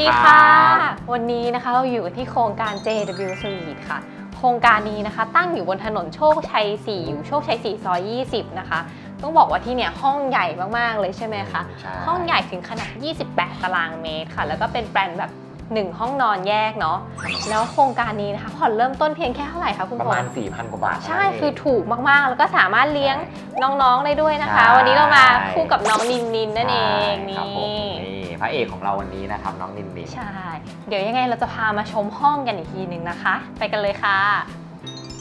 ดีค่ะ วันนี้นะคะเราอยู่กันที่โครงการ JW Suite ค่ะ โครงการนี้นะคะตั้งอยู่บนถนนโชคชัย 4 อยู่โชคชัย 4 ซอย 20 นะคะ ต้องบอกว่าที่เนี่ยห้องใหญ่มาก ๆ เลยใช่ไหมคะ ใช่ ห้องใหญ่ถึงขนาด 28 ตารางเมตรค่ะ แล้วก็เป็นแปลนแบบ 1 ห้องนอนแยกเนาะ แล้วโครงการนี้นะคะผ่อนเริ่มต้นเพียงแค่เท่าไหร่คะคุณประพมาณล4,000 กว่าบาทใช่ เท่านั้นเง คือถูกมาก ๆ แล้วก็สามารถเลี้ยงน้อง ๆ ได้ด้วยนะคะ ใช่วันนี้เรามาคู่กับน้องนินนินนั่นเองใช่ครับผม นี่นี่ พระเอกของเราวันนี้นะครับน้องนินนิน ใช่ เดี๋ยวยังไงเราจะพามาชมห้องกันอีกทีหนึ่งนะคะ ไปกันเลยค่ะ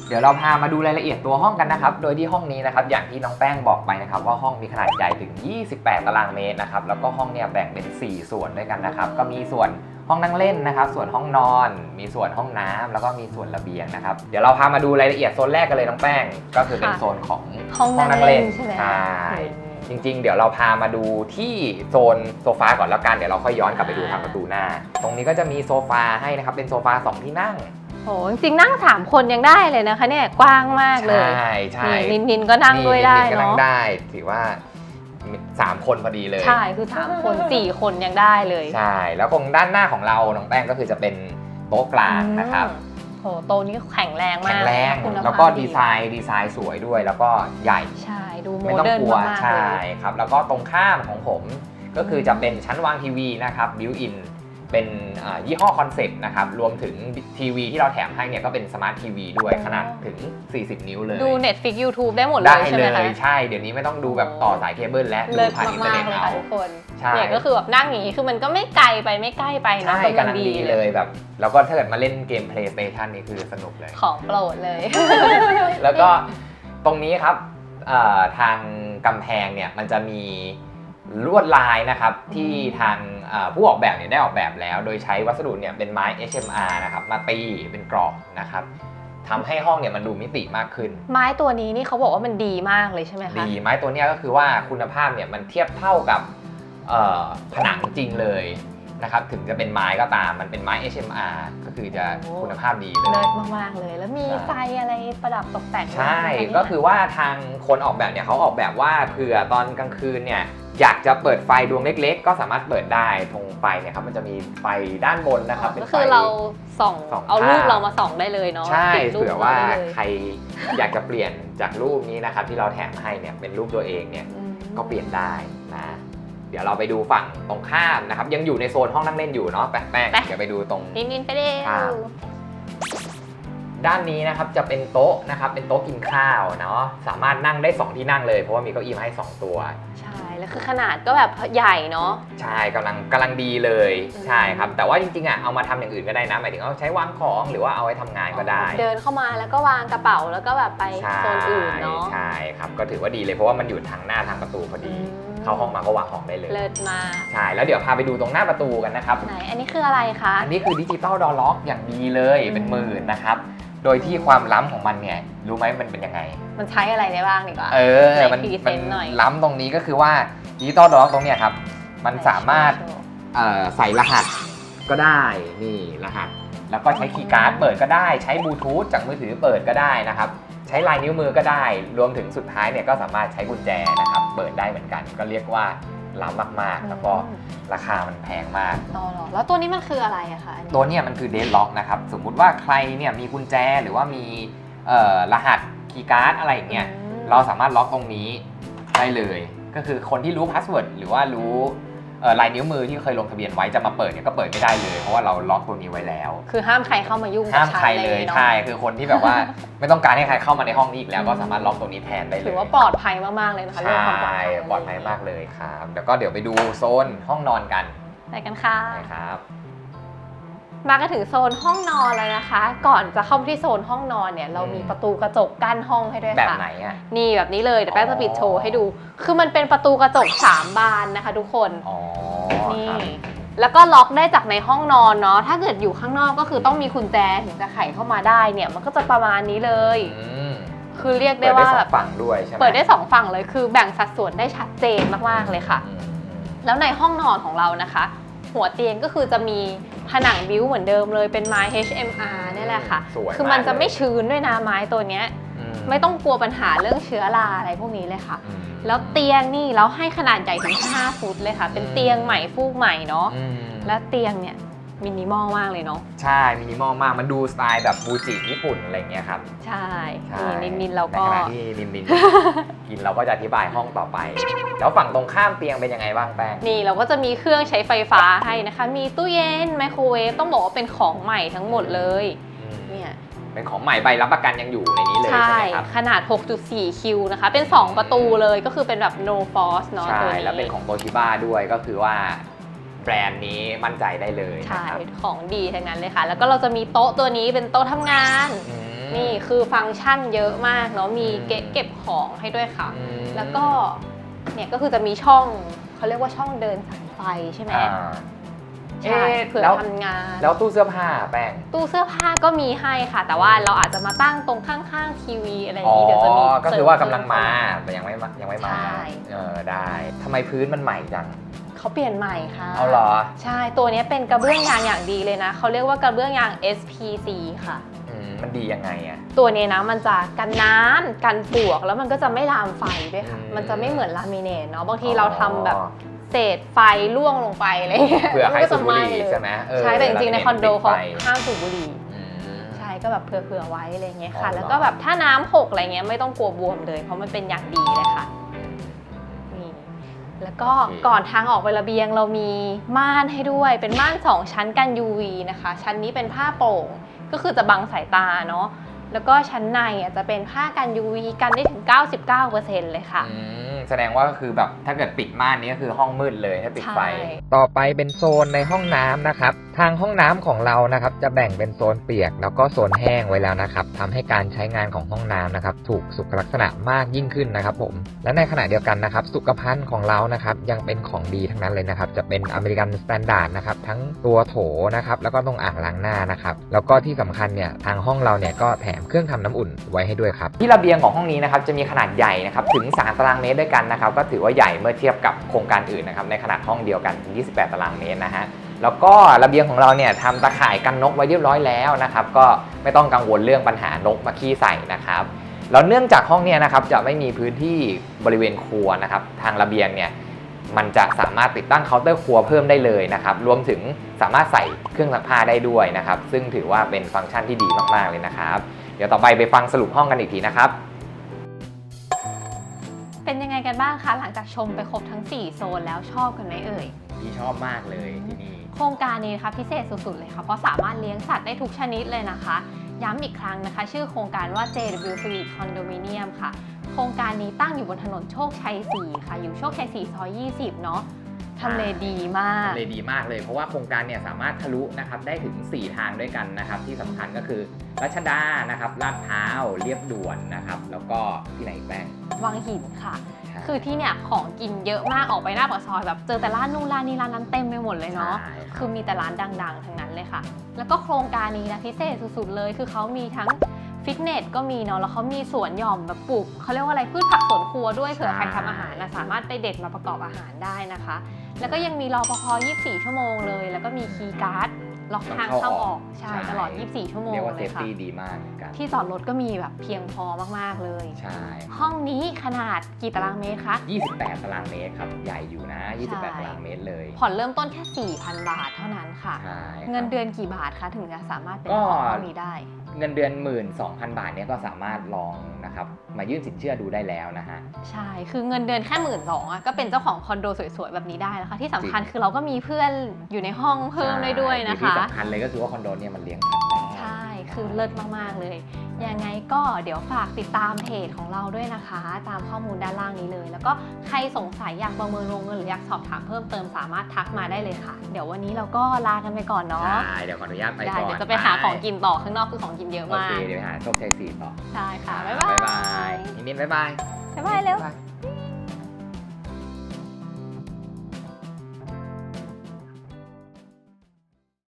เดี๋ยวเราพามาดูรายละเอียดตัวห้องกันนะครับ โดยที่ห้องนี้นะครับอย่างที่น้องแป้งบอกไปนะครับว่าห้องมีขนาดใหญ่ถึง 28 ตารางเมตรนะครับแล้วก็ห้องเนี่ยแบ่งเป็น 4 ส่วนด้วยกันนะครับก็มีส่วนห้องนั่งเล่นนะครับ ส่วนห้องนอน มีส่วนห้องน้ำแล้วก็มีส่วนระเบียงนะครับ เดี๋ยวเราพามาดูรายละเอียดโซนแรกกันเลยน้องแป้ง ก็คือเป็นค่ะโซนของห้องนั่งเล่นใช่ไหมใช่อืม จริง ๆ เดี๋ยวเราพามาดูที่โซนโซฟาก่อนแล้วกันเดี๋ยวเราค่อยย้อนกลับไปดูทางประตูหน้า ตรงนี้ก็จะมีโซฟาให้นะครับเป็นโซฟาสองที่นั่งโหจริงๆนั่ง 3 คนยังได้เลยนะคะเนี่ยกว้างมากเลยใช่ใช่นี่นินนินก็นั่งด้วยได้ก็นั่งเนาะได้ถือว่ามีสามคนพอดีเลย ใช่คือ 3 คน 4 คนยังได้เลย ใช่ แล้วตรงด้านหน้าของเราน้องแป้งก็คือจะเป็นโต๊ะกลางนะครับอืม โหโตะนี้แข็งแรงมากแข็งแรงคุณภาพแล้วก็ดีไซน์ดีไซน์สวยด้วย แล้วก็ใหญ่ใช่ดูโมไม่ต้องเดิร์นกลัวมากๆใช่เลยครับแล้วก็ตรงข้ามของผมก็คือจะเป็นชั้นวางทีวีนะครับบิวอิน เป็นอ่ายี่ห้อคอนเซปต์นะครับ รวมถึงทีวีที่เราแถมให้เนี่ยก็เป็นสมาร์ททีวีด้วยขนาดถึง 40 นิ้วเลย ดู Netflix YouTube ได้หมดเลได้ยใช่เลไหมคะยใช่ เดี๋ยวนี้ไม่ต้องดูแบบต่อสายเคเบิลและดูเลิศผ่านอินเทอร์มาเน็กๆเลยตเอาค่ะทุกคนใช่เนี่ยก็คือแบบนั่งอย่างนี้คือมันก็ไม่ไกลไปไม่ใกล้ไปเนอะใช่กำกำลังดีเลยแบบ แล้วก็ถ้าเกิดมาเล่นเกม PlayStation นี่คือสนุกเลย ของโปรดเลย แล้วก็ตรงนี้ครับเอ่อทางกำแพงเนี่ยมันจะมี ลวดลายนะครับที่ทางเอ่อผู้ออกแบบเนี่ยได้ออกแบบแล้ว โดยใช้วัสดุเนี่ยเป็นไม้ HMR นะครับมาตีเป็นกรอบนะครับทำให้ห้องเนี่ยมันดูมิติมากขึ้น ไม้ตัวนี้นี่เขาบอกว่ามันดีมากเลยใช่ไหมคะดีไม้ตัวเนี้ยก็คือว่าคุณภาพเนี่ยมันเทียบเท่ากับเอ่อผนังจริงเลย นะครับถึงจะเป็นไม้ก็ตามมันเป็นไม้ HMR ก็คือจะโอ้คุณภาพดีเลย เลิศมาก ๆ เลย แล้วมีใช่ไฟอะไรประดับตกแต่งด้วยใช่ ไหมะเนี่ยก็คือว่าทางคนออกแบบเนี่ยเขาออกแบบว่าเผื่อตอนกลางคืนเนี่ยอยากจะเปิดไฟดวงเล็กๆ ก็สามารถเปิดได้ตรงไฟเนี่ยครับมันจะมีไฟด้านบนนะครับเป็นก็ไฟ คือเราส่องส่องเอารูปภาพ เรามาส่องได้เลยเนาะใช่ติดรูปเผื่อว่าเรได้เลยใครอยากจะเปลี่ยนจากรูปนี้นะครับที่เราแถมให้เนี่ยเป็นรูปตัวเองเนี่ยอืมก็เปลี่ยนได้นะ เดี๋ยวเราไปดูฝั่งตรงข้ามนะครับ ยังอยู่ในโซนห้องนั่งเล่นอยู่เนาะแป๊ะๆเดี๋ยวไปดูตรง นินนินไปเร็ครับ ว ด้านนี้นะครับจะเป็นโต๊ะนะครับเป็นโต๊ะกินข้าวเนาะสามารถนั่งได้ 2 ที่นั่งเลยเพราะว่ามีเก้าอี้มาให้ 2 ตัว ใช่ แล้วคือขนาดก็แบบใหญ่เนาะ ใช่กำลังกำลังดีเลยอืม ใช่ครับ แต่ว่าจริงๆอะเอามาทำอย่างอื่นก็ได้นะหมายถึงเอาใช้วางของหรือว่าเอาไว้ทำงานก็ได้เดินเข้ามาแล้วก็วางกระเป๋าแล้วก็แบบไปใช่โซนอื่นเนาะใช่ครับก็ถือว่าดีเลยเพราะว่ามันอยู่ทางหน้าทางประตูพอดีอืม เข้าห้องมาก็วางของได้เลย เลิศมาก ใช่ แล้วเดี๋ยวพาไปดูตรงหน้าประตูกันนะครับ ไหน อันนี้คืออะไรคะ อันนี้คือดิจิตอลดอล็อกอย่างดีเลยอืมเป็นหมื่นนะครับ โดยที่ความล้ำของมันเนี่ยรู้ไหมมันเป็นยังไง มันใช้อะไรได้บ้างดีกว่า เออไหนมันพรีเซมันต์หน่อยล้ำตรงนี้ก็คือว่าดิจิตอลดอล็อกตรงเนี้ยครับ มันสามารถเอ่อใส่รหัสก็ได้นี่รหัส แล้วก็ใช้คีย์การ์ดเปิดก็ได้ ใช้บลูทูธจากมือถือเปิดก็ได้นะครับใช้ลายนิ้วมือก็ได้ รวมถึงสุดท้ายเนี่ยก็สามารถใช้กุญแจนะครับ เปิดได้เหมือนกัน ก็เรียกว่าล้ำมากๆ แล้วก็ราคามันแพงมาก อ๋อเหรอแล้วตัวนี้มันคืออะไรอะคะอันนี้ตัวเนี่ยมันคือเด d ล็อกนะครับ สมมุติว่าใครเนี่ยมีกุญแจหรือว่ามีเอ่อรหัสคีย์การ์ดอะไรอย่างเงี้ย อืม เราสามารถล็อกตรงนี้ได้เลย ก็คือคนที่รู้พาสเวิร์ดหรือว่ารู้เอ่อ ลายนิ้วมือที่เคยลงทะเบียนไว้จะมาเปิดเนี่ยก็เปิดไม่ได้เลย เพราะว่าเราล็อกตัวนี้ไว้แล้ว คือห้ามใครเข้ามายุ่งกับห้ามฉันใครเลยเนาะใช่คือคนที่แบบว่าไม่ต้องการให้ใครเข้ามาในห้องนี้อีกแล้วก็สามารถล็อกตัวนี้แทนได้เลยถือว่าปลอดภัยมากๆเลยนะคะใชเรื่องความปลอด่ภัยปลอดภัยมากเลยครับแล้วก็เดี๋ยวไปดูโซนห้องนอนกันไปกันค่ะนะครับ มากันถึงโซนห้องนอนแล้วนะคะ ก่อนจะเข้าไปที่โซนห้องนอนเนี่ย เรามีอืมประตูกระจกกั้นห้องให้ด้วยแบบค่ะไหนอะนี่แบบนี้เลยเดี๋ยวแป้งจะปิดโชว์ให้ดู คือมันเป็นประตูกระจก 3 บานนะคะ ทุกคนอ๋อนี่ครับแล้วก็ล็อกได้จากในห้องนอนเนาะถ้าเกิดอยู่ข้างนอกก็คือต้องมีกุญแจถึงจะไขเข้ามาได้เนี่ย มันก็จะประมาณนี้เลยอืมคือเรียกเปิได้ดได้ว่าสอแบงบฝั่งด้วยใช่ไหมเปิดได้สองฝั่งเลยคือแบ่งสัดส่วนได้ชัดเจนมากๆเลยค่ะอืมแล้วในห้องนอนของเรานะคะ หัวเตียงก็คือจะมี ผนังบิวเหมือนเดิมเลยเป็นไม้ HMR นี่แหละค่ะ สวยคือมันจะากเลยไม่ชื้นด้วยนะไม้ตัวเนี้ยอืมไม่ต้องกลัวปัญหาเรื่องเชื้อราอะไรพวกนี้เลยค่ะอืมแล้วเตียงนี่เราให้ขนาดใหญ่ถึง 5 ฟุตเลยค่ะ เป็นอืมเตียงใหม่ฟูกใหม่เนาะอืมแล้วเตียงเนี่ย มินิมอลมากเลยเนาะใช่มินิมอลมากมันดูสไตล์แบบมูจิญี่ปุ่นอะไรเงี้ยครับ ใช่ใช่นี่นินๆเราก็ในขณะที่นินนินกินเราก็จะอธิบายห้องต่อไป แล้วฝั่งตรงข้ามเตียงเป็นยังไงบ้างแป้งนี่เราก็จะมีเครื่องใช้ไฟฟ้าให้นะคะ มีตู้เย็นไมโครเวฟต้องบอกว่าเป็นของใหม่ทั้งหมดเลยอืมเนี่ยเป็นของใหม่ใบรับประกันยังอยู่ในนี้เลยใช่ใช่ไหมครับขนาด 6.4 คิวนะคะ เป็น 2 ประตูเลยก็คือเป็นแบบ no force เนาะใช่ตัวนี้แล้วเป็นของโตชิบ้าด้วยก็คือว่า แบรนด์นี้มั่นใจได้เลยใช่นะครับของดีทั้งนั้นเลยค่ะ แล้วก็เราจะมีโต๊ะตัวนี้เป็นโต๊ะทำงาน อืม นี่คือฟังก์ชันเยอะมากเนาะมีอืมเก็บเก็บของให้ด้วยค่ะ อืมแล้วก็เนี่ยก็คือจะมีช่องเขาเรียกว่าช่องเดินสายไฟใช่ไหมอ่า ใช่เอ๊ะเผื่อแล้ว ทำงาน แล้วตู้เสื้อผ้าแป้ง ตู้เสื้อผ้าก็มีให้ค่ะ แต่ว่าเราอาจจะมาตั้งตรงข้างๆทีวีอะไรอย่าอ๋งอนี้เดี๋ยวจะมี ก็คือว่ากำลังมาแต่ยังไม่มายังไม่มาใช่ เออได้ทำไมพื้นมันใหม่จัง เขาเปลี่ยนใหม่ค่ะเอาเหรอ ใช่ตัวนี้เป็นกระเบื้องยางอย่างดีเลยนะเขาเรียกว่ากระเบื้องยาง SPC ค่ะอืมมันดียังไงอะตัวนี้นะมันจะกันน้ำกันปลวกแล้วมันก็จะไม่ลามไฟด้วยค่ะ อืมมันจะไม่เหมือนลามิเนตเนาะบางทีอ๋อเราทำแบบเศษไฟล่วงลงไปอะไรเงี้ยเผื่อใครมันก็สูจะบบุหรี่เลยใช่ไหมเออใช่แต่จริงๆในคอนโดเขาติไฟ ห้ามสูบบุหรี่ อืม ใช่ก็แบบเผื่อๆไว้อะไรเงี้ยค่ะ อ๋อเหรอ แล้วก็แบบถ้าน้ำหกอะไรเงี้ยไม่ต้องกลัวบวมเลย เพราะมันเป็นอย่างดีเลยค่ะนี่ แล้วก็โอเคก่อนทางออกไประเบียงเรามีม่านให้ด้วย เป็นม่าน 2 ชั้นกัน UV นะคะ ชั้นนี้เป็นผ้าโปร่งก็คือจะบังสายตาเนาะแล้วก็ชั้นในอะจะเป็นผ้ากัน UV กันได้ถึง 99%เลยค่ะ อืมแสดงว่าก็คือแบบถ้าเกิดปิดม่านนี้ก็คือห้องมืดเลยถ้าปิดไฟ ใช่ ต่อไปเป็นโซนในห้องน้ำนะครับทางห้องน้ำของเรานะครับจะแบ่งเป็นโซนเปียก แล้วก็โซนแห้งไว้แล้วนะครับทำให้การใช้งานของห้องน้ำนะครับ ถูกสุขลักษณะมากยิ่งขึ้นนะครับ ผม และในขณะเดียวกันนะครับ สุขภัณฑ์ของเรานะครับ ยังเป็นของดีทั้งนั้นเลยนะครับ จะเป็นอเมริกันสแตนดาร์ดนะครับ ทั้งตัวโถนะครับ แล้วก็ตรงอ่างล้างหน้านะครับ แล้วก็ที่สำคัญเนี่ยทางห้องเราเนี่ยก็แถมเครื่องทำน้ำอุ่นไว้ให้ด้วยครับ ที่ระเบียงของห้องนี้นะครับจะมีขนาดใหญ่นะครับถึง 3 ตารางเมตรด้วยกันนะครับ ก็ถือว่าใหญ่เมื่อเทียบกับโครงการอื่นนะครับในขนาดห้องเดียวกัน 28 ตารางเมตรนะฮะ แล้วก็ระเบียงของเราเนี่ยทำตะข่ายกันนกไว้เรียบร้อยแล้วนะครับ ก็ไม่ต้องกังวลเรื่องปัญหานกมาขี้ใส่นะครับแล้วเนื่องจากห้องเนี่ยนะครับจะไม่มีพื้นที่บริเวณครัวนะครับ ทางระเบียงเนี่ยมันจะสามารถติดตั้งเคาน์เตอร์ครัวเพิ่มได้เลยนะครับรวมถึงสามารถใส่เครื่องซักผ้าได้ด้วยนะครับ ซึ่งถือว่าเป็นฟังก์ชันที่ดีมากๆเลยนะครับ เดี๋ยวต่อไปไปฟังสรุปห้องกันอีกทีนะครับเป็นยังไงกันบ้างคะหลังจากชมไปครบทั้ง 4 โซนแล้วชอบกันไหมเอ่ย ที่ชอบมากเลยที่นี่ โครงการนี้นะคะพิเศษสุดๆเลยค่ะ เพราะสามารถเลี้ยงสัตว์ได้ทุกชนิดเลยนะคะ ย้ำอีกครั้งนะคะ ชื่อโครงการว่า JW Suite Condominium ค่ะ โครงการนี้ตั้งอยู่บนถนนโชคชัย 4 ค่ะ อยู่โชคชัย 4 ซอย 20 เนาะ ทำเลดีมากเลยดีมากเลย เพราะว่าโครงการเนี่ยสามารถทะลุนะครับได้ถึง 4 ทางด้วยกันนะครับ ที่สำคัญก็คือรัชดานะครับลาดพร้าวเรียบด่วนนะครับ แล้วก็ที่ไหนอีกแป้งวังหินค่ะใช่คือที่เนี่ยของกินเยอะมากออกไปหน้าปากซอยแบบเจอแต่ร้านนู่นร้านนี้ร้านนั้นเต็มไปหมดเลยเนาะใช่รับคือมีแต่ร้านดัง ๆ ทั้งนั้นเลยค่ะ แล้วก็โครงการนี้นะพิเศษสุดๆเลย คือเขามีทั้งฟิตเนสก็มีเนาะแล้วเขามีสวนหย่อมแบบปลูกเขาเรียกว่าอะไรพืชผักสวนครัวด้วยเผื่อใครทำอาหารนะสามารถไปเด็ดมาประกอบอาหารได้นะคะ แล้วก็ยังมีรอปภ24 ชั่วโมงเลย แล้วก็มีคีย์การ์ดล็อกทางเข้าออกใช่ตลอด 24 ชั่วโมงเรียกว่าเซเลยฟค่ะตี้ดีมากเหมือนกันที่จอดรถก็มีแบบเพียงพอมากๆเลย ใช่ ห้องนี้ขนาดกี่ตารางเมตรคะ 28 ตารางเมตรครับ ใหญ่อยู่นะใช่28 ตารางเมตรเลย ผ่อนเริ่มต้นแค่ 4,000 บาทเท่านั้นค่ะใช่ครับเงินเดือนกี่บาทคะ ถึงจะสามารถเป็นก็ของห้องนี้ได้ เงินเดือน 12,000 บาทเนี่ยก็สามารถลองนะครับมายื่นสินเชื่อดูได้แล้วนะฮะ ใช่ คือเงินเดือนแค่หมื่นสองอะก็เป็นเจ้าของคอนโดสวยๆ แบบนี้ได้แล้วค่ะ ที่สำคัญจริงคือเราก็มีเพื่อนอยู่ในห้องเพิ่มได้ด้วยนะใช่ที่คะสำคัญเลยก็คือว่าคอนโดเนี่ยมันเลี้ยงสัตว์ได้ใช่ คือเลิศมากๆเลย ยังไงก็เดี๋ยวฝากติดตามเพจของเราด้วยนะคะ ตามข้อมูลด้านล่างนี้เลย แล้วก็ใครสงสัยอยากประเมินวงเงินหรืออยากสอบถามเพิ่มเติมสามารถทักมาได้เลยค่ะ เดี๋ยววันนี้เราก็ลากันไปก่อนเนาะใช่เดี๋ยวขออนุญาตไปได้ก่อนเดี๋ยวจะไปหาของกินต่อข้างนอกคือของกินเยอะโอมาเคกเดี๋ยวไปหาโชคชัยสี่ต่อใช่ค่ะบ๊ายบายบ๊ายบายนิมินบ๊ายบายบ๊ายบายเร็วบ๊ายบาย